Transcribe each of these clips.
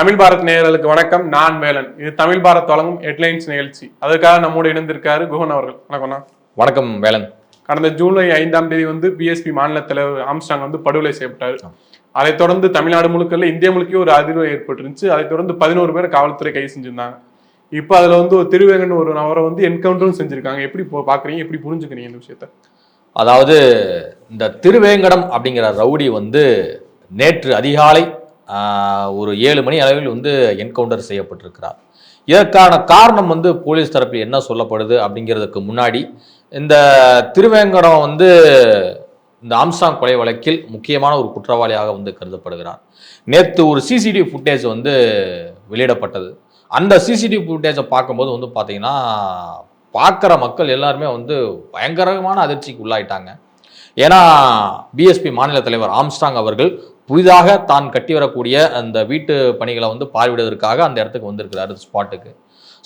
தமிழ் பாரத் நேயர்களுக்கு வணக்கம். நான் வேலன். இது தமிழ் பாரத் வழங்கும் ஹெட்லைன்ஸ் நிகழ்ச்சி. அதற்காக நம்மோடு இணைந்திருக்காரு குஹன் அவர்கள். வணக்கம்ண்ணா வணக்கம் வேலன். கடந்த ஜூலை ஐந்தாம் தேதி வந்து பிஎஸ்பி மாநில தலைவர் ஆம்ஸ்டாங் வந்து படுகொலை செய்யப்பட்டார். அதைத் தொடர்ந்து தமிழ்நாடு முழுக்க இல்ல, இந்தியா முழுக்க ஒரு அதிர்வு ஏற்பட்டுருந்துச்சு. அதைத் தொடர்ந்து பதினோரு பேர் காவல்துறை கைது செஞ்சிருந்தாங்க. இப்போ அதுல வந்து ஒரு திருவேங்கன் ஒரு நபரை வந்து என்கவுண்டரும் செஞ்சிருக்காங்க. எப்படி போ- பாக்குறீங்க? எப்படி புரிஞ்சுக்கிறீங்க இந்த விஷயத்த? அதாவது இந்த திருவேங்கடம் அப்படிங்கிற ரவுடி வந்து நேற்று அதிகாலை ஒரு ஏழு மணி அளவில் வந்து என்கவுண்டர் செய்யப்பட்டிருக்கிறார். இதற்கான காரணம் வந்து போலீஸ் தரப்பில் என்ன சொல்லப்படுது அப்படிங்கிறதுக்கு முன்னாடி இந்த திருவேங்கடம் வந்து இந்த ஆம்சாங் கொலை வழக்கில் முக்கியமான ஒரு குற்றவாளியாக வந்து கருதப்படுகிறார். நேற்று ஒரு சிசிடிவி ஃபுட்டேஜ் வந்து வெளியிடப்பட்டது. அந்த சிசிடிவி ஃபுட்டேஜை பார்க்கும்போது வந்து பார்த்தீங்கன்னா பார்க்குற மக்கள் எல்லாருமே வந்து பயங்கரமான அதிர்ச்சிக்கு உள்ளாயிட்டாங்க. ஏன்னா பிஎஸ்பி மாநில தலைவர் ஆம்ஸ்டாங் அவர்கள் புதிதாக தான் கட்டி வரக்கூடிய அந்த வீட்டு பணிகளை வந்து பார்வையிடுவதற்காக அந்த இடத்துக்கு வந்திருக்கிறாரு ஸ்பாட்டுக்கு.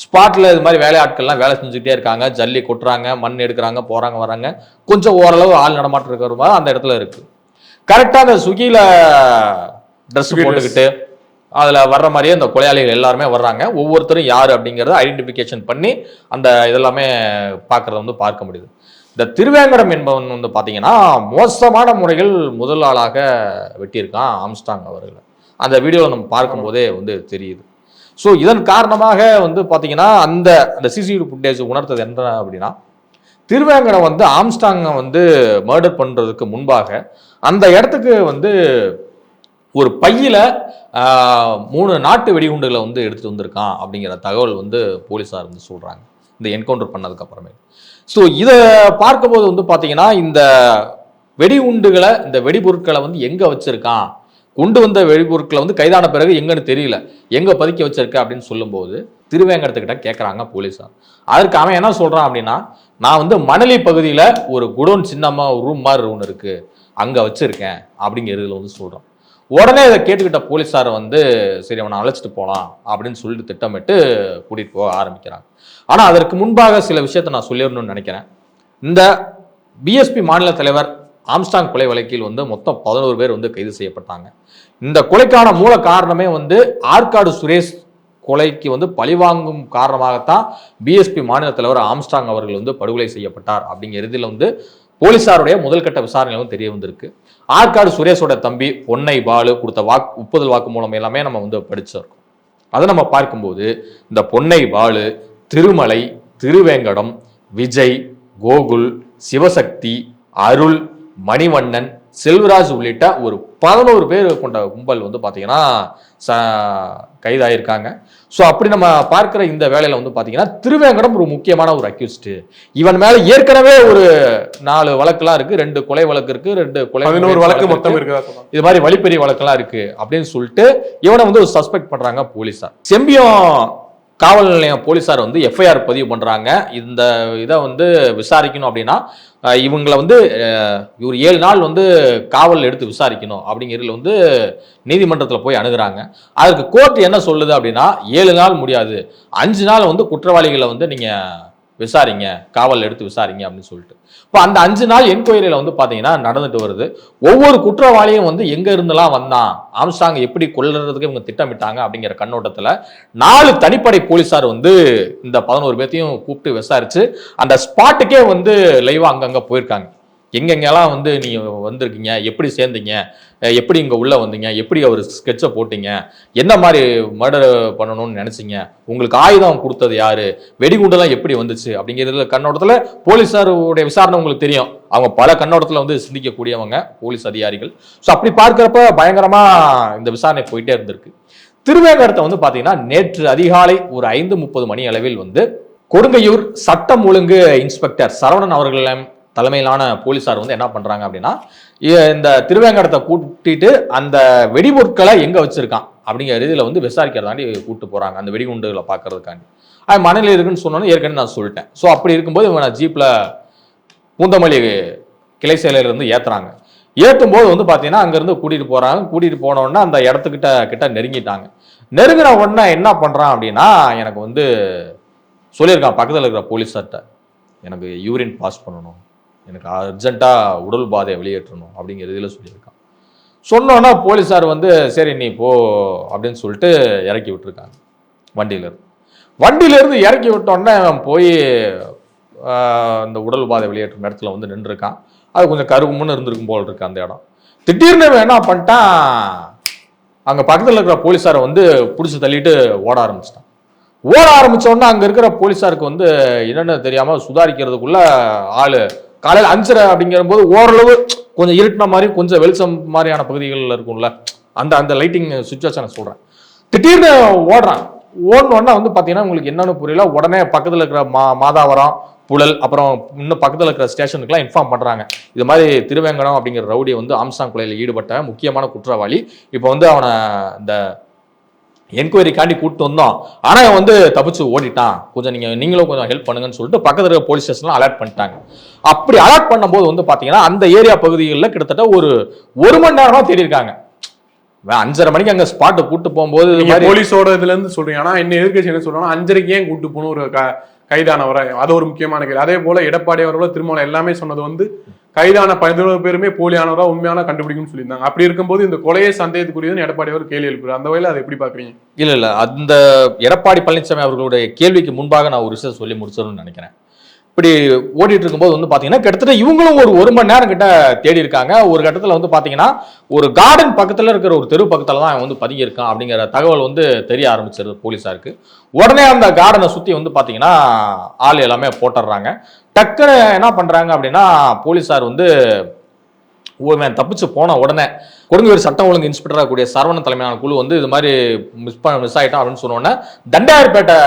ஸ்பாட்டில் இது மாதிரி வேலையாட்கள்லாம் வேலை செஞ்சுக்கிட்டே இருக்காங்க. ஜல்லி கொட்டுறாங்க மண் எடுக்கிறாங்க போகிறாங்க வராங்க. கொஞ்சம் ஓரளவு ஆள் நடமாட்டம் இருக்கிற மாதிரி அந்த இடத்துல இருக்கு. கரெக்டாக அந்த ஸ்விக்கியில் ட்ரெஸ். போட்டுக்கிட்டு அதில் வர்ற மாதிரியே அந்த கொலையாளிகள் எல்லாருமே வர்றாங்க. ஒவ்வொருத்தரும் யார் அப்படிங்கிறத ஐடென்டிஃபிகேஷன் பண்ணி அந்த இதெல்லாமே பார்க்குறத வந்து பார்க்க முடியுது. இந்த திருவேங்கடம் என்பவன் வந்து பார்த்தீங்கன்னா மோசமான முறையில் முதல் ஆளாக வெட்டியிருக்கான் ஆம்ஸ்டாங் அவர்களை. அந்த வீடியோவில் நம்ம பார்க்கும்போதே வந்து தெரியுது. ஸோ இதன் காரணமாக வந்து பார்த்தீங்கன்னா அந்த அந்த சிசிடிவி ஃபுட்டேஜ் உணர்த்தது என்ன அப்படின்னா திருவேங்கடம் வந்து ஆம்ஸ்டாங்கை வந்து மர்டர் பண்ணுறதுக்கு முன்பாக அந்த இடத்துக்கு வந்து ஒரு பையில் மூணு நாட்டு வெடிகுண்டுகளை வந்து எடுத்துகிட்டு வந்திருக்கான் அப்படிங்கிற தகவல் வந்து போலீஸார் வந்து சொல்கிறாங்க இந்த என்கவுண்டர் பண்ணதுக்கப்புறமே. ஸோ இதை பார்க்கும்போது வந்து பார்த்தீங்கன்னா இந்த வெடிகுண்டுகளை இந்த வெடிபொருட்களை வந்து எங்கே வச்சிருக்கான்? கொண்டு வந்த வெடிபொருட்களை வந்து கைதான பிறகு எங்கன்னு தெரியல. எங்கே பதுக்கி வச்சிருக்க அப்படின்னு சொல்லும்போது திருவேங்கடத்துக்கிட்ட கேட்குறாங்க போலீஸார். அதற்கு அவன் என்ன சொல்கிறான் அப்படின்னா நான் வந்து மணலி பகுதியில் ஒரு குடோன் சின்னமாக ஒரு ரூம் மாதிரி ஒன்று இருக்குது அங்கே வச்சுருக்கேன் அப்படிங்கிறதுல வந்து சொல்கிறான் உடனே இதை கேட்டுக்கிட்ட போலீஸார் வந்து சரி அவனை அழைச்சிட்டு போகலாம் அப்படின்னு சொல்லிட்டு திட்டமிட்டு கூட்டிகிட்டு போக ஆரம்பிக்கிறாங்க. ஆனால் அதற்கு முன்பாக சில விஷயத்த நான் சொல்லிடணும்னு நினைக்கிறேன். இந்த பிஎஸ்பி மாநில தலைவர் ஆம்ஸ்டாங் கொலை வழக்கில் வந்து மொத்தம் பதினோரு பேர் வந்து கைது செய்யப்பட்டாங்க. இந்த கொலைக்கான மூல காரணமே வந்து ஆற்காடு சுரேஷ் கொலைக்கு வந்து பழிவாங்கும் காரணமாகத்தான் பிஎஸ்பி மாநில தலைவர் ஆம்ஸ்டாங் அவர்கள் வந்து படுகொலை செய்யப்பட்டார் அப்படிங்கிற இதில் வந்து போலீசாருடைய முதல்கட்ட விசாரணைகளும் விசாரணையிலும் தெரிய வந்திருக்கு. ஆற்காடு சுரேஷோட தம்பி பொன்னை பாலு கொடுத்த வாக்கு ஒப்புதல் வாக்கு மூலம் எல்லாமே நம்ம வந்து படிச்சிருக்கோம். அதை நம்ம பார்க்கும்போது இந்த பொன்னை பாலு திருமலை திருவேங்கடம் விஜய் கோகுல் சிவசக்தி அருள் மணிவண்ணன் செல்வராஜ் உள்ளிட்ட ஒரு பதினோரு பேர் கொண்ட கும்பல் வந்து பார்த்தீங்கன்னா ச கைதாயிருக்காங்க. ஸோ அப்படி நம்ம பார்க்குற இந்த வேலையில் வந்து பார்த்தீங்கன்னா திருவேங்கடம் ஒரு முக்கியமான ஒரு அக்யூஸ்டு இவன் மேலே ஏற்கனவே ஒரு நாலு வழக்குலாம் இருக்கு. ரெண்டு கொலை வழக்கு இருக்கு. ரெண்டு கொலை பதினோரு வழக்கு இருக்கு. மொத்தம் இருக்குதா சொல்றாங்க? இது மாதிரி வழிப்பறி வழக்கெல்லாம் இருக்கு. அப்படின்னு சொல்லிட்டு இவனை வந்து ஒரு சஸ்பெக்ட் பண்றாங்க போலீஸார். செம்பியம் காவல் நிலையம் போலீஸார் வந்து எஃப்ஐஆர் பதிவு பண்ணுறாங்க இந்த இதை வந்து விசாரிக்கணும் அப்படின்னா இவங்களை வந்து இவர் ஒரு ஏழு நாள் வந்து காவல் எடுத்து விசாரிக்கணும் அப்படிங்கிறதுல வந்து நீதிமன்றத்தில் போய் அணுகிறாங்க. அதற்கு கோர்ட் என்ன சொல்லுது அப்படின்னா ஏழு நாள் முடியாது. அஞ்சு நாள் வந்து குற்றவாளிகளை வந்து நீங்கள் விசாரிங்க காவல் எடுத்து விசாரிங்க அப்படின்னு சொல்லிட்டு. இப்போ அந்த அஞ்சு நாள் என்கொயரியில் வந்து பார்த்தீங்கன்னா நடந்துட்டு வருது. ஒவ்வொரு குற்றவாளியும் வந்து எங்கே இருந்தெல்லாம் வந்தான் ஆம்ஸ்டாங் எப்படி கொல்லுறதுக்கு இவங்க திட்டமிட்டாங்க அப்படிங்கிற கண்ணோட்டத்தில் நாலு தனிப்படை போலீஸார் வந்து இந்த பதினோரு பேர்த்தையும் கூப்பிட்டு விசாரிச்சு அந்த ஸ்பாட்டுக்கே வந்து லைவாக அங்கங்கே போயிருக்காங்க. எங்கெங்கெல்லாம் வந்து நீங்கள் வந்திருக்கீங்க? எப்படி சேர்ந்தீங்க? எப்படி இங்கே உள்ளே வந்தீங்க? எப்படி அவர் ஸ்கெட்சை போட்டீங்க? என்ன மாதிரி மர்டர் பண்ணணும்னு நினச்சிங்க? உங்களுக்கு ஆயுதம் கொடுத்தது யார்? வெடிகுண்டெல்லாம் எப்படி வந்துச்சு? அப்படிங்கிறதுல கண்ணோட்டத்தில் போலீஸாருடைய விசாரணை உங்களுக்கு தெரியும். அவங்க பல கண்ணோட்டத்தில் வந்து சிந்திக்கக்கூடியவங்க போலீஸ் அதிகாரிகள். ஸோ அப்படி பார்க்குறப்ப பயங்கரமாக இந்த விசாரணை போயிட்டே இருந்திருக்கு. திருவேங்கடத்தை வந்து பார்த்தீங்கன்னா நேற்று அதிகாலை ஒரு ஐந்து முப்பது மணி அளவில் வந்து கொடுங்கையூர் சட்டம் ஒழுங்கு இன்ஸ்பெக்டர் சரவணன் அவர்களிடம் தலைமையிலான போலீஸார் வந்து என்ன பண்றாங்க அப்படின்னா இந்த திருவேங்கடத்தை கூட்டிட்டு அந்த வெடிபொருட்களை எங்க வச்சிருக்கான் அப்படிங்கிற இதில் வந்து விசாரிக்கிறதாண்டி கூப்பிட்டு போறாங்க அந்த வெடிகுண்டுகளை பார்க்கறதுக்காண்டி. அது மணலில் இருக்குன்னு சொன்னோன்னு ஏற்கனவே நான் சொல்லிட்டேன். ஸோ அப்படி இருக்கும்போது இவங்க ஜீப்ல பூந்தமல்லி கிளை செயலர் ஏற்றுறாங்க ஏத்துறாங்க. ஏற்றும் போது வந்து பார்த்தீங்கன்னா அங்கேருந்து கூட்டிகிட்டு போகிறாங்க கூட்டிகிட்டு போனோடனே அந்த இடத்துக்கிட்ட கிட்ட நெருங்கிட்டாங்க. நெருங்கின உடனே என்ன பண்ணுறான் அப்படின்னா எனக்கு வந்து சொல்லியிருக்கான் பக்கத்தில் இருக்கிற போலீஸர்கிட்ட எனக்கு யூரின் பாஸ் பண்ணணும். எனக்கு அர்ஜென்ட்டாக உடல் பாதையை வெளியேற்றணும் அப்படிங்கிற இதில் சொல்லியிருக்கான். சொன்னோன்னா போலீஸார் வந்து சரி நீ போ அப்படின்னு சொல்லிட்டு இறக்கி விட்டுருக்காங்க. வண்டியிலேருந்து இருந்து. இறக்கி விட்டோன்னே அவன் போய் அந்த இந்த உடல் பாதை வெளியேற்றும் இடத்துல வந்து நின்றுருக்கான். அது கொஞ்சம் கருகுமுன்னு இருந்திருக்கும் போல் இருக்கு அந்த இடம். திடீர்னு இவன் என்ன பண்ணிட்டான்? அங்கே பக்கத்தில் இருக்கிற போலீஸாரை வந்து பிடிச்சி தள்ளிட்டு ஓட ஆரம்பிச்சிட்டான். ஓட ஆரம்பிச்ச அங்கே இருக்கிற போலீஸாருக்கு வந்து என்னென்னு தெரியாமல் சுதாரிக்கிறதுக்குள்ள ஆள் காலையில் அஞ்சரை அப்படிங்கிற போது ஓரளவு கொஞ்சம் இருட்டின மாதிரி கொஞ்சம் வெளிச்சம் மாதிரியான பகுதிகளில் இருக்கும்ல. அந்த அந்த லைட்டிங் சுச்சுவேஷனை சொல்கிறேன் திடீர்னு ஓடுறான். ஓடணுன்னா வந்து பார்த்தீங்கன்னா உங்களுக்கு என்னன்னு புரியல. உடனே பக்கத்தில் இருக்கிற மா மாதாவரம் புழல் அப்புறம் இன்னும் பக்கத்தில் இருக்கிற ஸ்டேஷனுக்குலாம் இன்ஃபார்ம் பண்ணுறாங்க இது மாதிரி திருவேங்கடம் அப்படிங்கிற ரவுடியை வந்து ஆம்சாங் கொலையில் ஈடுபட்ட முக்கியமான குற்றவாளி. இப்போ வந்து அவனை இந்த என்கொயரிக்காண்டி கூப்பிட்டு வந்தோம். ஆனா இவன் வந்து தப்பிச்சு ஓடிட்டான். கொஞ்சம் நீங்க நீங்களும் கொஞ்சம் ஹெல்ப் பண்ணுங்கன்னு சொல்லிட்டு பக்கத்துல இருக்க போலீஸ் ஸ்டேஷன்ல அலர்ட் பண்ணிட்டாங்க. அப்படி அலர்ட் பண்ணும்போது வந்து பாத்தீங்கன்னா அந்த ஏரியா பகுதிகளில் கிட்டத்தட்ட ஒரு ஒரு மணி நேரமா தேடி இருக்காங்க இவன் அஞ்சரை மணிக்கு அங்க ஸ்பாட்டை கூட்டு போகும்போது போலீஸோட இதுல இருந்து சொல்றீங்க. ஆனா என்ன எதிர்க்கட்சி என்ன சொல்றாங்கன்னா அஞ்சரைக்கு ஏன் கூட்டு போகணும்? ஒரு க- கைதானவரை. அது ஒரு முக்கியமான கேள்வி. அதே போல எடப்பாடி அவர்களோ திருமாவளவன் எல்லாமே சொன்னது வந்து கைதான பதினோரு பேருமே போலியானவரா உண்மையான கண்டுபிடிக்கும்னு சொல்லியிருந்தாங்க. அப்படி இருக்கும்போது இந்த கொலையை சந்தேகத்துக்குரியதுன்னு எடப்பாடி அவர் கேள்வி எழுப்புறாரு. அந்த வகையில் அதை எப்படி பாக்குறீங்க இல்ல இல்ல. அந்த எடப்பாடி பழனிசாமி அவர்களுடைய கேள்விக்கு முன்பாக நான் ஒரு விஷயம் சொல்லி முடிச்சிடணும்னு நினைக்கிறேன். இப்படி ஓடிட்டு இருக்கும்போது வந்து பாத்தீங்கன்னா கிட்டத்தட்ட இவங்களும் ஒரு ஒரு மணி நேரம் கிட்ட தேடி இருக்காங்க. ஒரு கட்டத்துல வந்து பாத்தீங்கன்னா ஒரு கார்டன் பக்கத்துல இருக்கிற ஒரு தெரு பக்கத்துல தான் அவன் வந்து பதுங்கி இருக்கான் அப்படிங்கிற தகவல் வந்து தெரிய ஆரம்பிச்சிருது போலீஸாருக்கு. உடனே அந்த கார்டனை சுத்தி வந்து பாத்தீங்கன்னா ஆள் எல்லாமே போட்டுடுறாங்க. டக்குன்னு என்ன பண்றாங்க அப்படின்னா போலீஸார் வந்து இவன் தப்பிச்சு போன உடனே கொடுங்கவேறு சட்டம் ஒழுங்கு இன்ஸ்பெக்டராக கூடிய சரவணன் தலைமையான குழு வந்து இது மாதிரி மிஸ் பண்ண மிஸ் ஆயிட்டான் அப்படின்னு சொன்ன தண்டாயர்பேட்டை தண்டையார்பேட்டை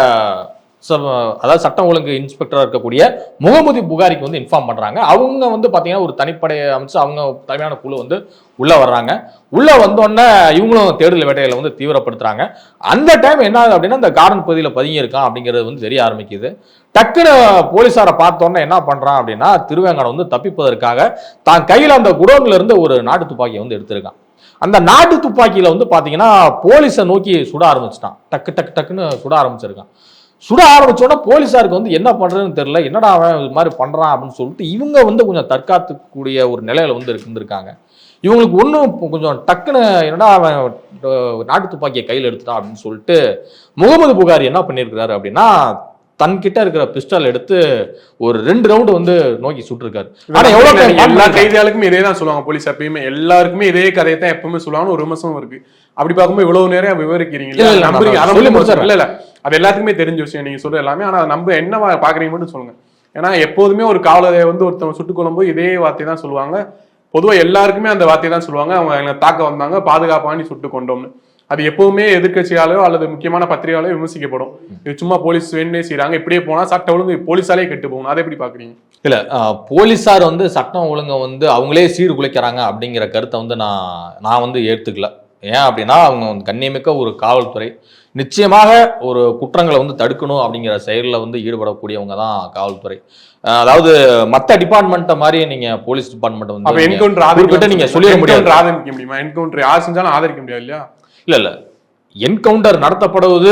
அதாவது சட்டம் ஒழுங்கு இன்ஸ்பெக்டராக இருக்கக்கூடிய முகமது புகாரிக்கு வந்து இன்ஃபார்ம் பண்ணுறாங்க அவங்க வந்து பார்த்தீங்கன்னா ஒரு தனிப்படையை அமைச்சு அவங்க தலைமையான குழு வந்து உள்ளே வர்றாங்க. உள்ளே வந்தோடனே இவங்களும் தேடுதல் வேட்டைகளை வந்து தீவிரப்படுத்துகிறாங்க அந்த டைம் என்ன ஆகுது அப்படின்னா இந்த கார்டன் பகுதியில் பதுங்கி இருக்கான் அப்படிங்கிறது வந்து தெரிய ஆரம்பிக்குது. டக்குன்னு போலீஸாரை பார்த்தோன்னே என்ன பண்ணுறான் அப்படின்னா திருவேங்கடம் வந்து தப்பிப்பதற்காக தான் கையில் அந்த குடோன்லேருந்து ஒரு நாட்டு துப்பாக்கியை வந்து எடுத்திருக்கான். அந்த நாட்டு துப்பாக்கியில் வந்து பார்த்தீங்கன்னா போலீஸை நோக்கி சுட ஆரம்பிச்சிட்டான். டக்கு டக்கு டக்குன்னு சுட ஆரம்பிச்சிருக்கான். சுட ஆரம்பிச்ச உடனே போலீஸாருக்கு வந்து என்ன பண்றதுன்னு தெரியல. என்னடா அவன் இது மாதிரி பண்றான் அப்படின்னு சொல்லிட்டு இவங்க வந்து கொஞ்சம் தற்காத்துக்கூடிய ஒரு நிலையில வந்து இருந்திருக்காங்க இவங்களுக்கு ஒன்றும் கொஞ்சம் டக்குன்னு என்னடா அவன் நாட்டு துப்பாக்கியை கையில் எடுத்துட்டான் அப்படின்னு சொல்லிட்டு முகமது புகாரி என்ன பண்ணியிருக்கிறாரு அப்படின்னா தன்கிட்ட இருக்கிற பிஸ்டல் எடுத்து ஒரு ரெண்டு ரவுண்டு வந்து நோக்கி சுட்டிருக்காரு. ஆனா எவ்வளவு எல்லா? கைதிகளுக்குமே இதே தான் சொல்லுவாங்க போலீஸ் எப்பயுமே. எல்லாருக்குமே இதே கதையை தான் எப்பவுமே சொல்லுவாங்க ஒரு விமர்சனம் இருக்கு. அப்படி பார்க்கும்போது இவ்வளவு நேரம் விவரிக்கிறீங்க நம்புறீங்க. அதை. இல்ல இல்ல. அது எல்லாத்துக்குமே தெரிஞ்ச விஷயம். நீங்க சொல்ற எல்லாமே. ஆனா அதை நம்ப என்ன பாக்குறீங்க மட்டும் சொல்லுங்க. ஏன்னா எப்போதுமே ஒரு காவலரை வந்து ஒருத்தவங்க சுட்டுக் கொள்ளும்போது இதே வார்த்தை தான் சொல்லுவாங்க. பொதுவா எல்லாருக்குமே அந்த வார்த்தை தான் சொல்லுவாங்க. அவங்க எங்களை தாக்க வந்தாங்க. பாதுகாப்பானி சுட்டு கொண்டோம்னு. அது எப்பவுமே எதிர்க்கட்சியாலோ அல்லது முக்கியமான பத்திரிகையாலோ விமர்சிக்கப்படும். இது சும்மா போலீஸ் வேணுமே செய்றாங்க. இப்படியே போனா சட்ட ஒழுங்கு போலீஸாலே கெட்டு போகணும் அதை எப்படி பாக்குறீங்க இல்ல போலீஸார் வந்து சட்டம் ஒழுங்கை வந்து அவங்களே சீர்குலைக்கிறாங்க அப்படிங்கிற கருத்தை வந்து நான் நான் வந்து ஏத்துக்கல ஏன் அப்படின்னா அவங்க வந்து கண்ணியமிக்க ஒரு காவல்துறை. நிச்சயமாக ஒரு குற்றங்களை வந்து தடுக்கணும் அப்படிங்கிற செயலில் வந்து ஈடுபடக்கூடியவங்க தான் காவல்துறை. அதாவது மற்ற டிபார்ட்மெண்ட்டை மாதிரி நீங்க போலீஸ் டிபார்ட்மெண்ட் வந்து என்கவுண்டர் குறிப்பிட்டு நீங்க சொல்லிட முடியாது. என்கவுண்டர் ஆதரிக்க முடியுமா? என்கவுண்டர் யார் செஞ்சாலும் ஆதரிக்க முடியாது இல்லையா? இல்ல இல்ல. என்கவுண்டர் நடத்தப்படுவது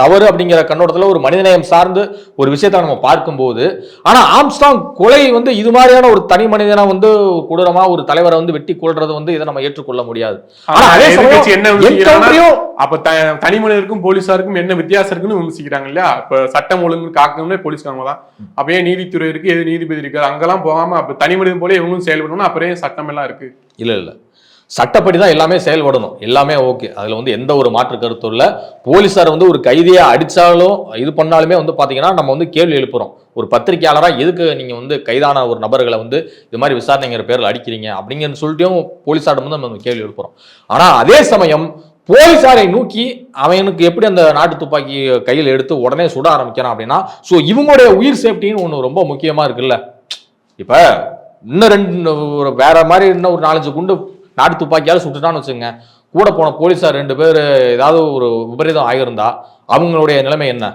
தவறு அப்படிங்கிற கண்ணோட்டத்துல ஒரு மனிதநேயம் சார்ந்து ஒரு விஷயத்தை நம்ம பார்க்கும்போது ஆனா ஆம்ஸ்டாங் கொலை வந்து இது மாதிரியான ஒரு தனி மனிதனா வந்து கொடூரமா ஒரு தலைவரை வந்து வெட்டி கொள்றது வந்து இதை நம்ம ஏற்றுக்கொள்ள முடியாது. ஆனா அதே சமயம் அப்ப தனி மனிதருக்கும் போலீஸாருக்கும் என்ன வித்தியாசம் இருக்குன்னு விமர்சிக்கிறாங்க இல்லையா? இப்ப சட்டம் ஒழுங்கு காக்கணும்னே போலீஸ்காரங்க தான். அப்ப ஏன் நீதித்துறை இருக்கு எது நீதிபதி இருக்கு? அங்கெல்லாம் போகாம அப்ப தனி மனிதன் போல இவங்களும் செயல்படணும் அப்புறம் சட்டம் எல்லாம் இருக்கு? இல்ல இல்ல. சட்டப்படி தான் எல்லாமே செயல்படணும். எல்லாமே ஓகே. அதில் வந்து எந்த ஒரு மாற்று கருத்தும் இல்லை. போலீஸார் வந்து ஒரு கைதியை அடித்தாலும் இது பண்ணாலுமே வந்து பார்த்தீங்கன்னா நம்ம வந்து கேள்வி எழுப்புறோம். ஒரு பத்திரிகையாளராக எதுக்கு நீங்கள் வந்து கைதான ஒரு நபர்களை வந்து இது மாதிரி விசாரணைங்கிற பேரில் அடிக்கிறீங்க? அப்படிங்கன்னு சொல்லிட்டும் போலீஸாரிடம் வந்து நம்ம கேள்வி எழுப்புறோம். ஆனால் அதே சமயம் போலீஸாரை நோக்கி அவனுக்கு எப்படி அந்த நாட்டு துப்பாக்கி கையில் எடுத்து உடனே சுட ஆரம்பிக்கிறான் அப்படின்னா ஸோ இவங்களுடைய உயிர் சேஃப்டின்னு ஒன்று ரொம்ப முக்கியமாக இருக்குல்ல. இப்போ இன்னும் ரெண்டு ஒரு வேற மாதிரி இன்னும் ஒரு நாலஞ்சு குண்டு நாட்டு துப்பாக்கியால சுட்டுட்டான்னு வச்சுங்க கூட போன போலீஸார் ரெண்டு பேர் ஏதாவது ஒரு விபரீதம் ஆகியிருந்தா அவங்களுடைய நிலைமை என்ன?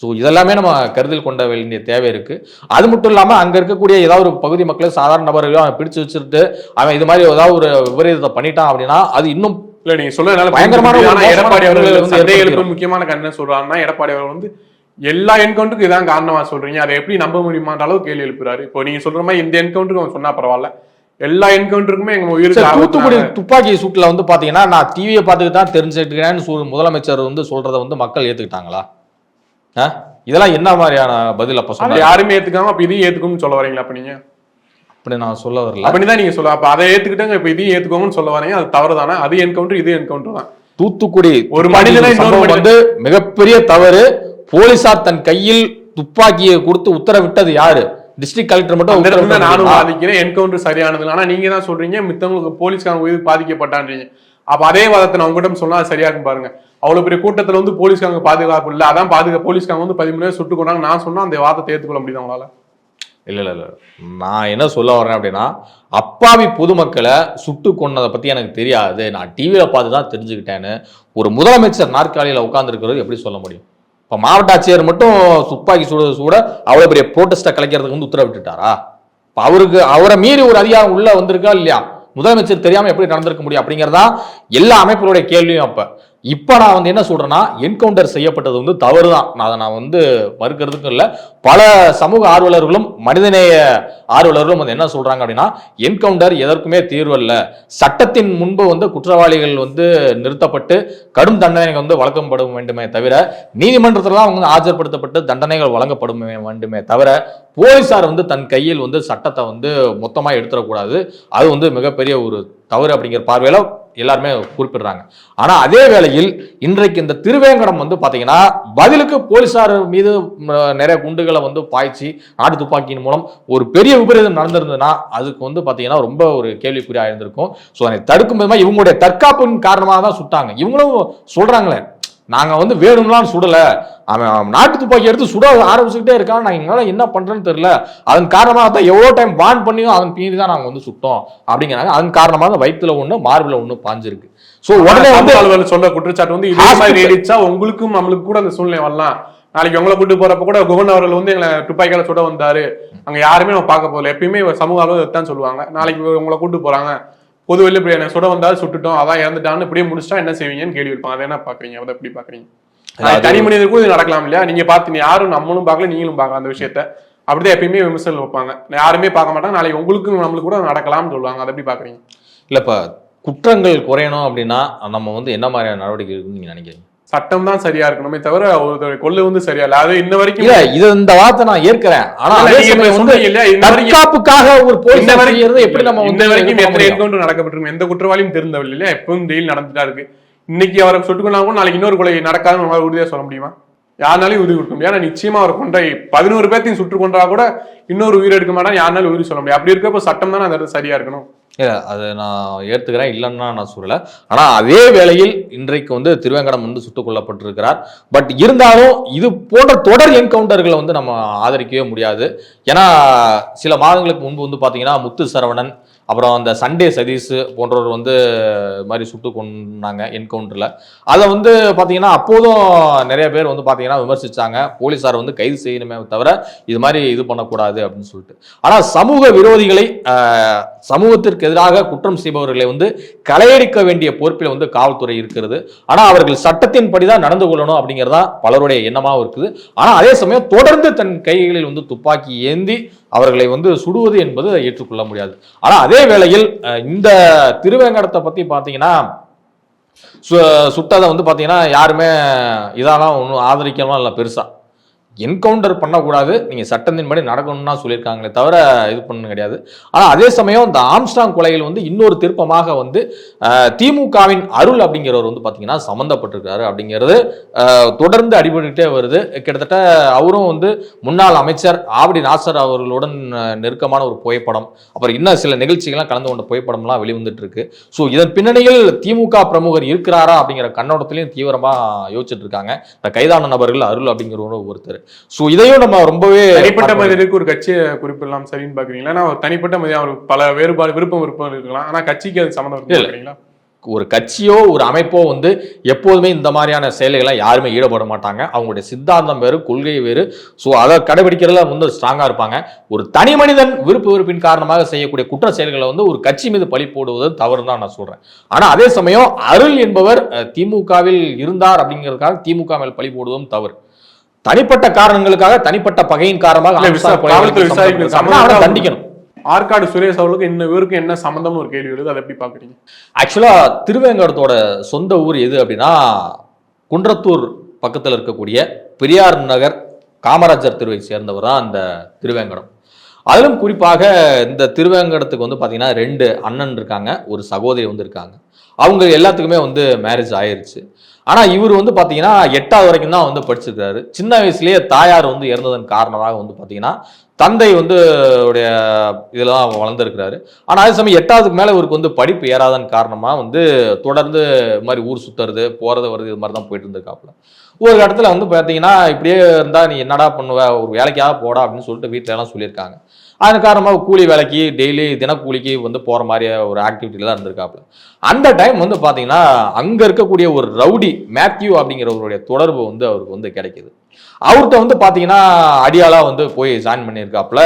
ஸோ இதெல்லாமே நம்ம கருத்தில் கொண்ட வேண்டிய தேவை இருக்கு. அது மட்டும் இல்லாம அங்க இருக்கக்கூடிய ஏதாவது ஒரு பகுதி மக்களை சாதாரண நபர்களையும் அவன் பிடிச்சு வச்சுட்டு அவன் இது மாதிரி ஏதாவது ஒரு விபரீதத்தை பண்ணிட்டான் அப்படின்னா அது இன்னும் இல்ல நீங்க சொல்றதுனால பயங்கரமான எடப்பாடி அவர்கள் சந்தேகங்களுக்கு. முக்கியமான கண்ணன் சொல்றாருன்னா எடப்பாடி அவர்கள் வந்து எல்லா என்கவுண்டருக்கு இதான் காரணமா சொல்றீங்க. அதை எப்படி நம்ப முடியுமான்ற அளவு கேள்வி எழுப்புறாரு. இப்போ நீங்க சொல்ற மாதிரி இந்த என்கவுண்டருக்கு அவன் சொன்னா பரவாயில்ல. எல்லா என்கவுண்டருக்குமே எங்க ஆபத்து தூத்துக்குடி துப்பாக்கி சூட்ல வந்து பாத்தீங்கன்னா நான் டிவியை பார்த்துட்டு தான் தெரிஞ்சுக்கிட்டேன்னு சொல் முதலமைச்சர் வந்து சொல்றதை வந்து மக்கள் ஏத்துக்கிட்டாங்களா? இதெல்லாம் என்ன மாதிரியான பதில் அப்ப சொன்னாங்க யாருமே ஏத்துக்காம அப்ப இதையும் ஏத்துக்கும்னு சொல்ல வரீங்களா அப்ப நீங்க? அப்படி நான் சொல்ல வரல. அப்படிதான் நீங்க சொல்ல அப்ப அதை ஏத்துக்கிட்டாங்க இப்ப இதையும் ஏத்துக்கோங்கன்னு சொல்ல வரீங்க அது தவறு தானே அது என்கவுண்டர் இது என்கவுண்டர் தான். தூத்துக்குடி ஒரு மனிதன் வந்து மிகப்பெரிய தவறு. போலீசார் தன் கையில் துப்பாக்கியை கொடுத்து உத்தரவிட்டது யாரு? டிஸ்ட்ரிக்ட் கலெக்டர் மட்டும் நானும்? பாதிக்கிறேன் என்கவுண்டர் சரியானது ஆனா நீங்க தான் சொல்றீங்க மித்தவங்களுக்கு போலீஸ்காரங்க உயிர் பாதிக்கப்பட்டான்றீங்க. அப்ப அதே வாதத்தை நான் உங்ககிட்ட சொன்னா அது சரியா இருக்கும் பாருங்க. அவ்வளவு பெரிய கூட்டத்துல வந்து போலீஸ்காரங்க பாதுகாப்பு இல்ல. அதான் பாதுகா போலீஸ்காரங்க வந்து பதிமூணு பேர் சுட்டு கொண்டாங்க. நான் சொன்னா அந்த வாதத்தை ஏத்துக்கொள்ள முடியுது அவங்களால இல்ல இல்ல இல்ல. நான் என்ன சொல்ல வரேன் அப்படின்னா அப்பாவி பொதுமக்களை சுட்டு கொன்னதை பத்தி எனக்கு தெரியாது. நான் டிவியில பார்த்து தான் தெரிஞ்சுக்கிட்டேன்னு ஒரு முதலமைச்சர் நாற்காலியில உட்கார்ந்துருக்கிறது எப்படி சொல்ல முடியும்? இப்போ மாவட்ட ஆட்சியர் மட்டும் துப்பாக்கி சூட சூட அவ்வளோ பெரிய ப்ரோட்டஸ்டை கலைக்கிறதுக்கு வந்து உத்தரவிட்டுட்டாரா? இப்போ அவருக்கு அவரை மீறி ஒரு அதிகாரம் உள்ளே வந்திருக்கா இல்லையா? முதலமைச்சர் தெரியாமல் எப்படி நடந்திருக்க முடியும் அப்படிங்கிறதா எல்லா அமைப்புகளுடைய கேள்வியும் அப்போ. இப்போ நான் வந்து என்ன சொல்கிறேன்னா என்கவுண்டர் செய்யப்பட்டது வந்து தவறு தான் நான் அதை நான் வந்து மறுக்கிறதுக்கும் இல்லை. பல சமூக ஆர்வலர்களும் மனிதநேய ஆர்வலர்களும் வந்து என்ன சொல்கிறாங்க அப்படின்னா என்கவுண்டர் எதற்குமே தீர்வு இல்லை சட்டத்தின் முன்பு வந்து குற்றவாளிகள் வந்து நிறுத்தப்பட்டு கடும் தண்டனைகள் வந்து வழங்கப்பட வேண்டுமே தவிர நீதிமன்றத்தில் தான் வந்து ஆஜர்படுத்தப்பட்டு தண்டனைகள் வழங்கப்படும் வேண்டுமே தவிர போலீஸார் வந்து தன் கையில் வந்து சட்டத்தை வந்து மொத்தமாக எடுத்துடக்கூடாது. அது வந்து மிகப்பெரிய ஒரு தவறு அப்படிங்கிற பார்வையில் எல்லாருமே குறிப்பிடுறாங்க. ஆனா அதே வேளையில் இன்றைக்கு இந்த திருவேங்கடம் வந்து பாத்தீங்கன்னா பதிலுக்கு போலீசார் மீது நிறைய குண்டுகளை வந்து பாய்ச்சி நாட்டு துப்பாக்கியின் மூலம் ஒரு பெரிய விபரீதம் நடந்திருந்ததுன்னா அதுக்கு வந்து பாத்தீங்கன்னா ரொம்ப ஒரு கேள்விக்குறியா இருந்திருக்கும். ஸோ அதை தடுக்கும் விதமா இவங்களுடைய தற்காப்பின் காரணமாக தான் சுட்டாங்க. இவங்களும் சொல்றாங்களே நாங்க வந்து வேணும்லாம் சுடல. அவன் நாட்டு துப்பாக்கி எடுத்து சுட ஆரம்பிச்சுக்கிட்டே இருக்கான். நான் எங்களால என்ன பண்றேன்னு தெரியல. அதன் காரணமாக தான் எவ்வளோ டைம் வான் பண்ணியும் அவன் மீறி தான் நாங்க வந்து சுட்டோம். அப்படிங்கிறாங்க அதன் காரணமாக தான் வயிற்றுல ஒண்ணு மார்பில் ஒண்ணு பாஞ்சிருக்கு. ஸோ உடனே வந்து சொல்ற குற்றச்சாட்டு வந்து இதே மாதிரி நீடிச்சா உங்களுக்கும் நம்மளுக்கு கூட அந்த சூழ்நிலை வரலாம். நாளைக்கு உங்களை கூட்டு போறப்ப கூட குகன் அவர்கள் வந்து எங்களை துப்பாக்கியால சுட வந்தாரு. அங்க யாருமே நம்ம பார்க்க போகல. எப்பயுமே சமூக அலுவலர் தான் சொல்லுவாங்க. நாளைக்கு உங்களை கூட்டு போறாங்க. பொது என்ன சுட வந்தாரு சுட்டுட்டோம் அதான் இறந்துட்டான்னு இப்படியே முடிச்சிட்டா என்ன செய்வீங்கன்னு கேள்வி இருப்பாங்க அதை என்ன பாக்குறீங்க அதை எப்படி பாக்குறீங்க தனி மனிதருக்கும் இது நடக்கலாம் இல்லையா? நீங்க பாத்து யாரும் நம்மளும் பார்க்கல நீங்களும் பார்க்கல அந்த விஷயத்த. அப்படிதான் எப்பயுமே விமர்சனம் வைப்பாங்க. யாருமே பார்க்க மாட்டாங்க. நாளைக்கு உங்களுக்கும் நம்மளுக்கு கூட நடக்கலாம்னு சொல்லுவாங்க. அதை எப்படி பாக்குறீங்க இல்ல இப்ப குற்றங்கள் குறையணும் அப்படின்னா நம்ம வந்து என்ன மாதிரியான நடவடிக்கை இருக்குன்னு நீங்க நினைக்கிறீங்க? சட்டம் தான் சரியா இருக்கணுமே தவிர ஒரு கொள்ளு வந்து சரியா இல்ல. அது இன்ன வரைக்கும் இல்ல இது இந்த வார்த்தை நான் ஏற்கிறேன். ஆனா அதே சமயம் வந்து தற்காப்புக்காக ஒரு போலீஸ் வரைக்கும் எப்படி நம்ம இன்ன வரைக்கும் எத்தனை? என்கவுண்டர் நடக்கப்பட்டிருக்கும்? எந்த குற்றவாளியும் தெரிந்தவில்லை இல்லையா? எப்பவும் டெய்லி நடந்துட்டா இருக்கு. இன்னைக்கு அவரை சுட்டுக்கொண்டா கூட நாளைக்கு இன்னொரு கொலை நடக்காதுன்னு நம்மளால உறுதியா சொல்ல முடியுமா? யாருனாலையும் உறுதி கொடுக்க முடியும் ஏன்னா நிச்சயமா அவர் கொண்ட பதினோரு பேர்த்தையும் சுட்டு கொண்டா கூட இன்னொரு உயிர் எடுக்க மாட்டான் யாருனாலும் உயிர் சொல்ல முடியும் அப்படி இருக்கப்ப சட்டம் தானே அந்த இடத்துல சரியா இருக்கணும்? இல்லை அது நான் ஏற்றுக்கிறேன் இல்லைன்னா நான் சொல்லலை ஆனால் அதே வேளையில் இன்றைக்கு வந்து திருவேங்கடம் வந்து சுட்டுக் கொல்லப்பட்டிருக்கிறார். பட் இருந்தாலும் இது போன்ற தொடர் என்கவுண்டர்களை வந்து நம்ம ஆதரிக்கவே முடியாது. ஏன்னா சில மாதங்களுக்கு முன்பு வந்து பார்த்தீங்கன்னா முத்து சரவணன் அப்புறம் அந்த சண்டே சதீஷ் போன்றவர் வந்து இது மாதிரி சுட்டு கொண்டாங்க என்கவுண்டரில் அதை வந்து பார்த்தீங்கன்னா அப்போதும் நிறைய பேர் வந்து பார்த்தீங்கன்னா விமர்சித்தாங்க போலீசார் வந்து கைது செய்யணுமே தவிர இது மாதிரி இது பண்ணக்கூடாது அப்படின்னு சொல்லிட்டு. ஆனால் சமூக விரோதிகளை சமூகத்திற்கு எதிராக குற்றம் செய்பவர்களை வந்து களையடிக்க வேண்டிய பொறுப்பில் வந்து காவல்துறை இருக்கிறது. ஆனால் அவர்கள் சட்டத்தின்படி தான் நடந்து கொள்ளணும் அப்படிங்கிறதா பலருடைய எண்ணமாகவும் இருக்குது. ஆனால் அதே சமயம் தொடர்ந்து தன் கைகளில் வந்து துப்பாக்கி ஏந்தி அவர்களை வந்து சுடுவது என்பது ஏற்றுக்கொள்ள முடியாது. ஆனால் அதே வேளையில் இந்த திருவேங்கடத்தை பற்றி பார்த்தீங்கன்னா சு- சுட்டதை வந்து பார்த்தீங்கன்னா யாருமே இதெல்லாம் ஒன்றும் ஆதரிக்கலாம் இல்லை பெருசாக என்கவுண்டர் பண்ணக்கூடாது. நீங்கள் சட்டத்தின்படி நடக்கணும்னா சொல்லியிருக்காங்களே தவிர இது பண்ண கிடையாது. ஆனால் அதே சமயம் இந்த ஆம்ஸ்டாங் கொலையில் வந்து இன்னொரு திருப்பமாக வந்து திமுகவின் அருள் அப்படிங்கிறவர் வந்து பார்த்தீங்கன்னா சம்மந்தப்பட்டிருக்காரு அப்படிங்கிறது தொடர்ந்து அடிபட்டுக்கிட்டே வருது. கிட்டத்தட்ட அவரும் வந்து முன்னாள் அமைச்சர் ஆவடி நாசர் அவர்களுடன் நெருக்கமான ஒரு புகைப்படம் அப்புறம் இன்னும் சில நிகழ்ச்சிகள்லாம் கலந்து கொண்ட புகைப்படம்லாம் வெளிவந்துட்டு இருக்கு ஸோ இதன் பின்னணியில் திமுக பிரமுகர் இருக்கிறாரா அப்படிங்கிற கண்ணோட்டத்திலையும் தீவிரமாக யோசிச்சுட்டு இருக்காங்க. இந்த கைதான நபர்கள் அருள் அப்படிங்கிறவரும் ஒருத்தர். ஸோ இதையும் நம்ம ரொம்பவே தனிப்பட்ட. மனிதருக்கு ஒரு கட்சியை குறிப்பிடலாம் சரின்னு பாக்குறீங்களா? ஏன்னா தனிப்பட்ட மனிதன் அவருக்கு பல வேறுபாடு விருப்பம் விருப்பம் இருக்கலாம். ஆனா கட்சிக்கு அது சம்மந்தம் ஒரு கட்சியோ ஒரு அமைப்போ வந்து எப்போதுமே இந்த மாதிரியான செயல்களை யாருமே ஈடுபட மாட்டாங்க. அவங்களுடைய சித்தாந்தம் வேறு கொள்கை வேறு. ஸோ அதை கடைபிடிக்கிறதுல வந்து ஸ்ட்ராங்கா இருப்பாங்க. ஒரு தனி மனிதன் விருப்பு வெறுப்பின் காரணமாக செய்யக்கூடிய குற்ற செயல்களை வந்து ஒரு கட்சி மீது பழி போடுவது தவறு தான் நான் சொல்றேன். ஆனா அதே சமயம் அருள் என்பவர் திமுகவில் இருந்தார் அப்படிங்கிறதுக்காக திமுக மேல் பழி போடுவதும் தவறு. தனிப்பட்ட காரணங்களுக்காக தனிப்பட்ட பகையின் காரணமாக தண்டிக்கணும். ஆற்காடு சுரேஷ் அவர்களுக்கு இன்ன இவருக்கு என்ன சம்பந்தம்னு ஒரு கேள்வி எழுது அதை எப்படி பாக்குறீங்க ஆக்சுவலா திருவேங்கடத்தோட சொந்த ஊர் எது அப்படின்னா குன்றத்தூர் பக்கத்தில் இருக்கக்கூடிய பெரியார் நகர் காமராஜர் தெருவை சேர்ந்தவர் தான் அந்த திருவேங்கடம். அதிலும் குறிப்பாக இந்த திருவேங்கடத்துக்கு வந்து பார்த்தீங்கன்னா ரெண்டு அண்ணன் இருக்காங்க ஒரு சகோதரி வந்து இருக்காங்க. அவங்க எல்லாத்துக்குமே வந்து மேரேஜ் ஆயிருச்சு. ஆனால் இவர் வந்து பார்த்தீங்கன்னா எட்டாவது வரைக்கும் தான் வந்து படிச்சிருக்காரு. சின்ன வயசுலேயே தாயார் வந்து இறந்ததன் காரணமாக வந்து பார்த்தீங்கன்னா தந்தை வந்து உடைய இதெல்லாம் வளர்ந்துருக்கிறாரு. ஆனால் அதே சமயம் எட்டாவதுக்கு மேலே இவருக்கு வந்து படிப்பு ஏறாதன் காரணமாக வந்து தொடர்ந்து இது மாதிரி ஊர் சுற்றுறது போகிறது வருது இது மாதிரி தான் போயிட்டு இருந்திருக்காப்புல. ஒரு இடத்துல வந்து பார்த்தீங்கன்னா இப்படியே இருந்தால் நீ என்னடா பண்ணுவ? ஒரு வேலைக்காக போடா அப்படின்னு சொல்லிட்டு வீட்டில எல்லாம் சொல்லியிருக்காங்க. அதன் காரணமாக கூலி வேலைக்கு டெய்லி தினக்கூலிக்கு வந்து போகிற மாதிரி ஒரு ஆக்டிவிட்டியில் தான் இருந்திருக்காப்புல. அந்த டைம் வந்து பார்த்தீங்கன்னா அங்கே இருக்கக்கூடிய ஒரு ரவுடி மேத்யூ அப்படிங்கிறவருடைய தொடர்பு வந்து அவருக்கு வந்து கிடைக்கிது. அவர்கிட்ட வந்து பார்த்தீங்கன்னா அடியாலாக வந்து போய் ஜாயின் பண்ணியிருக்காப்புல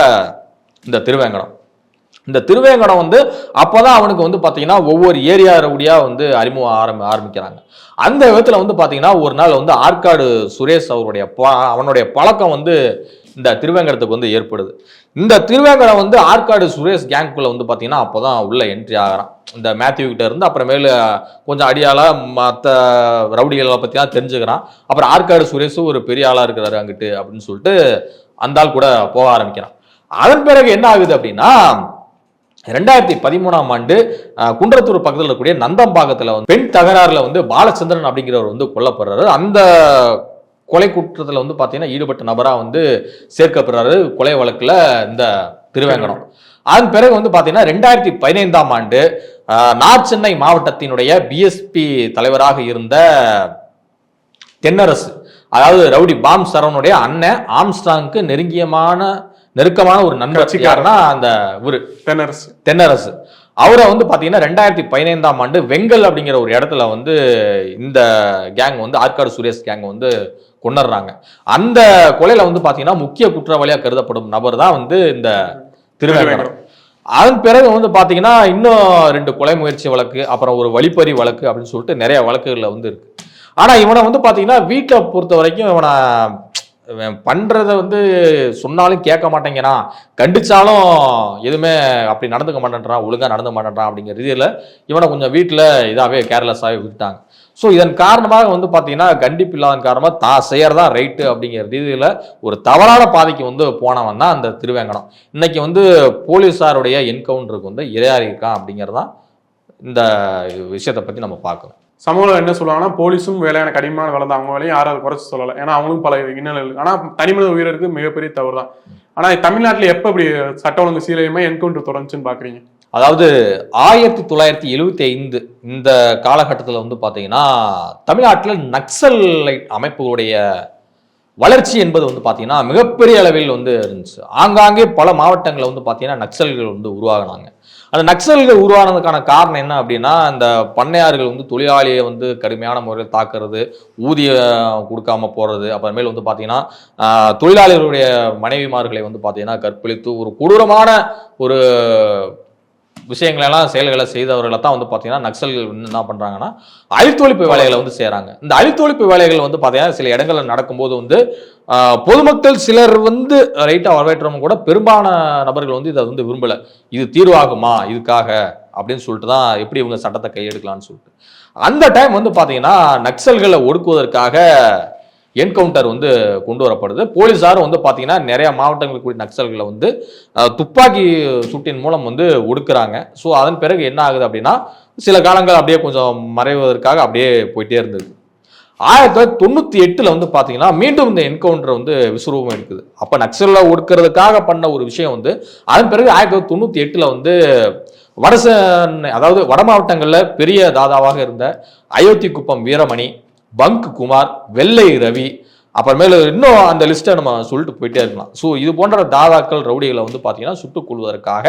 இந்த திருவேங்கடம். இந்த திருவேங்கடம் வந்து அப்போதான் அவனுக்கு வந்து பார்த்தீங்கன்னா ஒவ்வொரு ஏரியா ரவுடியாக வந்து அறிமுகம் ஆரம்பி ஆரம்பிக்கிறாங்க. அந்த விதத்தில் வந்து பார்த்தீங்கன்னா ஒரு நாள் வந்து ஆற்காடு சுரேஷ் அவருடைய ப- அவனுடைய பழக்கம் வந்து இந்த திருவேங்கடத்துக்கு வந்து ஏற்படுது. இந்த திருவேங்கடம் வந்து ஆற்காடு சுரேஷ் கேங்குக்குள்ள வந்து பார்த்தீங்கன்னா அப்போதான் உள்ள என்ட்ரி ஆகிறான். இந்த மேத்யூ கிட்ட இருந்து அப்புறமேலு கொஞ்சம் அடியால மற்ற ரவுடிகளை பற்றி தான் தெரிஞ்சுக்கிறான். அப்புறம் ஆற்காடு சுரேஷும் ஒரு பெரிய ஆளா இருக்கிறாரு அங்கிட்டு அப்படின்னு சொல்லிட்டு அந்த ஆள் கூட போக ஆரம்பிக்கிறான். அதன் பிறகு என்ன ஆகுது அப்படின்னா ரெண்டாயிரத்தி பதிமூணாம் ஆண்டு குன்றத்தூர் பக்கத்தில் இருக்கக்கூடிய நந்தம்பாக்கத்தில் வந்து பெண் தகராறுல வந்து பாலச்சந்திரன் அப்படிங்கிறவர் வந்து கொல்லப்படுறாரு. அந்த கொலை குற்றத்தில் வந்து பார்த்தீங்கன்னா ஈடுபட்ட நபராக வந்து சேர்க்கப்படுறாரு. கொலை வழக்கில் இந்த திருவேங்கடம். அதன் பிறகு வந்து பார்த்தீங்கன்னா ரெண்டாயிரத்தி பதினைந்தாம் ஆண்டு நார்த் சென்னை மாவட்டத்தினுடைய பிஎஸ்பி தலைவராக இருந்த தென்னரசு அதாவது ரவுடி பாம் சரவனுடைய அண்ணன் ஆம்ஸ்டாங்க்கு நெருங்கியமான நெருக்கமான ஒரு நண்பர் அந்த இவரு. தென்னரசு. தென்னரசு. அவரை வந்து பாத்தீங்கன்னா ரெண்டாயிரத்தி பதினைந்தாம் ஆண்டு வெங்கல் அப்படிங்கிற ஒரு இடத்துல வந்து இந்த கேங் வந்து ஆற்காடு சுரேஷ் கேங் வந்து கொண்டுறாங்க அந்த கொலையில வந்து பாத்தீங்கன்னா முக்கிய குற்றவாளியா கருதப்படும் நபர் தான் வந்து இந்த திருவேங்கடம். அதன் பிறகு வந்து பாத்தீங்கன்னா இன்னும் ரெண்டு கொலை முயற்சி வழக்கு அப்புறம் ஒரு வழிப்பறி வழக்கு அப்படின்னு சொல்லிட்டு நிறைய வழக்குகள்ல வந்து இருக்கு. ஆனா இவனை வந்து பாத்தீங்கன்னா வீட்டை பொறுத்த வரைக்கும் இவனை பண்ணுறத வந்து சொன்னாலும் கேட்க மாட்டேங்கிறான். கண்டிச்சாலும் எதுவுமே அப்படி நடந்துக்க மாட்டேன்றான் ஒழுங்காக நடந்து மாட்டேன்றான் அப்படிங்கிற ரீதியில் இவனை கொஞ்சம் வீட்டில் இதாகவே கேர்லெஸ்ஸாகவே விட்டாங்க ஸோ இதன் காரணமாக வந்து பார்த்தீங்கன்னா கண்டிப்பு இல்லாத காரணமாக தான் செய்யறதா ரைட்டு அப்படிங்கிற ரீதியில் ஒரு தவறான பாதைக்கு வந்து போனவன் தான் அந்த திருவேங்கடம். இன்னைக்கு வந்து போலீஸாருடைய என்கவுண்டருக்கு வந்து இரையாறி இருக்கான் அப்படிங்கிறதான் இந்த விஷயத்தை பற்றி நம்ம பார்க்கணும். சமூகம் என்ன சொல்லுவாங்கன்னா போலீஸும் வேலையான கடினமான வேலை தான். அவங்க வேலையும் யாரும் அதை குறைச்சி சொல்லலை. ஏன்னா அவங்களும் பல இன்னல்கள் இருக்கு. தனிமனித உயிருக்கு மிகப்பெரிய தவறு தான். ஆனால் தமிழ்நாட்டில் எப்போ இப்படி சட்ட ஒழுங்கு சீலையுமே என்கவுண்டர் தொடர்ந்துச்சுன்னு பார்க்குறீங்க அதாவது ஆயிரத்தி தொள்ளாயிரத்தி எழுபத்தி ஐந்து இந்த காலகட்டத்தில் வந்து பார்த்தீங்கன்னா தமிழ்நாட்டில் நக்சல் அமைப்புகளுடைய வளர்ச்சி என்பது வந்து பார்த்தீங்கன்னா மிகப்பெரிய அளவில் வந்து இருந்துச்சு. ஆங்காங்கே பல மாவட்டங்களில் வந்து பார்த்தீங்கன்னா நக்சல்கள் வந்து உருவாகினாங்க. அந்த நக்சல்கள் உருவானதுக்கான காரணம் என்ன அப்படின்னா இந்த பண்ணையார்கள் வந்து தொழிலாளியை வந்து கடுமையான முறையில் தாக்குறது ஊதியம் கொடுக்காம போறது அப்புறமேல் வந்து பார்த்தீங்கன்னா தொழிலாளிகளுடைய தொழிலாளர்களுடைய மனைவிமார்களை வந்து பார்த்தீங்கன்னா கற்பழித்து ஒரு கொடூரமான ஒரு விஷயங்களெல்லாம் செயல்களை செய்தவர்களை தான் வந்து பார்த்தீங்கன்னா நக்சல்கள் வந்து என்ன பண்ணுறாங்கன்னா அழித்தொழிப்பு வேலைகளை வந்து செய்கிறாங்க இந்த அழித்தொழிப்பு வேலைகள் வந்து பார்த்தீங்கன்னா சில இடங்களில் நடக்கும்போது வந்து பொதுமக்கள் சிலர் வந்து ரைட்டாக வரவேற்றவங்க கூட பெரும்பாலான நபர்கள் வந்து இதை வந்து விரும்பலை. இது தீர்வாகுமா? இதுக்காக அப்படின்னு சொல்லிட்டு தான் எப்படி இவங்க சட்டத்தை கையெடுக்கலாம்னு சொல்லிட்டு. அந்த டைம் வந்து பார்த்தீங்கன்னா நக்சல்களை ஒடுக்குவதற்காக என்கவுண்டர் வந்து கொண்டு வரப்படுது. போலீஸாரும் வந்து பார்த்தீங்கன்னா நிறைய மாவட்டங்களுக்கு கூடிய நக்சல்களை வந்து துப்பாக்கி சுட்டின் மூலம் வந்து ஒடுக்குறாங்க. ஸோ அதன் பிறகு என்ன ஆகுது அப்படின்னா சில காலங்கள் அப்படியே கொஞ்சம் மறைவதற்காக அப்படியே போயிட்டே இருந்தது. ஆயிரத்தி தொள்ளாயிரத்தி தொண்ணூற்றி எட்டில் வந்து பார்த்தீங்கன்னா மீண்டும் இந்த என்கவுண்டர் வந்து விஸ்வரூபம் எடுக்குது. அப்போ நக்சலில் ஒடுக்கிறதுக்காக பண்ண ஒரு விஷயம் வந்து அதன் பிறகு ஆயிரத்தி தொள்ளாயிரத்தி தொண்ணூற்றி எட்டில் வந்து வடசன் அதாவது வட மாவட்டங்களில் பெரிய தாதாவாக இருந்த அயோத்தி குப்பம் வீரமணி பங்க் குமார் வெள்ளை ரவி அப்புறமேல இன்னும் அந்த லிஸ்ட்டை நம்ம சொல்லிட்டு போயிட்டே இருக்கலாம். ஸோ இது போன்ற தாதாக்கள் ரவுடிகளை வந்து பார்த்தீங்கன்னா சுட்டுக் கொள்வதற்காக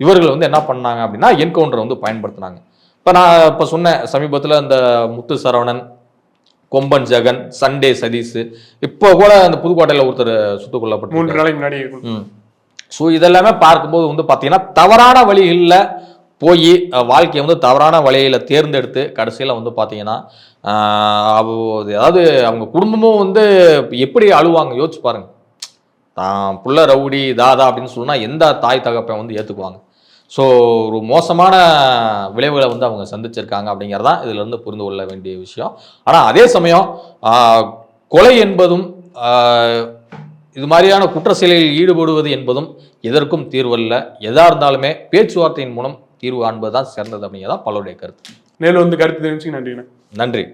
இவர்கள் வந்து என்ன பண்ணாங்க அப்படின்னா என்கவுண்டர் வந்து பயன்படுத்தினாங்க. இப்போ நான் இப்போ சொன்னேன் சமீபத்தில் இந்த முத்து சரவணன் கொம்பன் ஜெகன் சண்டே சதீஷ் இப்போ கூட அந்த புதுக்கோட்டையில் ஒருத்தர் சுட்டுக் கொல்லப்பட்டு மூன்று நாளைக்கு முன்னாடி. ம். ஸோ இதெல்லாமே பார்க்கும்போது வந்து பார்த்தீங்கன்னா தவறான வழிகளில் போய் வாழ்க்கையை வந்து தவறான வழியில் தேர்ந்தெடுத்து கடைசியில் வந்து பார்த்தீங்கன்னா அதாவது அவங்க குடும்பமும் வந்து எப்படி அழுவாங்க? யோசிச்சு பாருங்க. தான் புள்ள ரவுடி தாதா அப்படின்னு சொன்னால் எந்த தாய் தகப்பை வந்து ஏற்றுக்குவாங்க ஸோ ஒரு மோசமான விளைவுகளை வந்து அவங்க சந்திச்சிருக்காங்க அப்படிங்கிறதான் இதிலிருந்து புரிந்து கொள்ள வேண்டிய விஷயம். ஆனால் அதே சமயம் கொலை என்பதும் இது மாதிரியான குற்ற செயலில் ஈடுபடுவது என்பதும் எதற்கும் தீர்வல்ல. எதா இருந்தாலுமே பேச்சுவார்த்தையின் மூலம் தீர்வு காண்பது தான் சிறந்தது அப்படிங்கிறதான் பலருடைய கருத்து. நேரில் வந்து கருத்து தெரிவிச்சு நன்றிண்ணே நன்றி.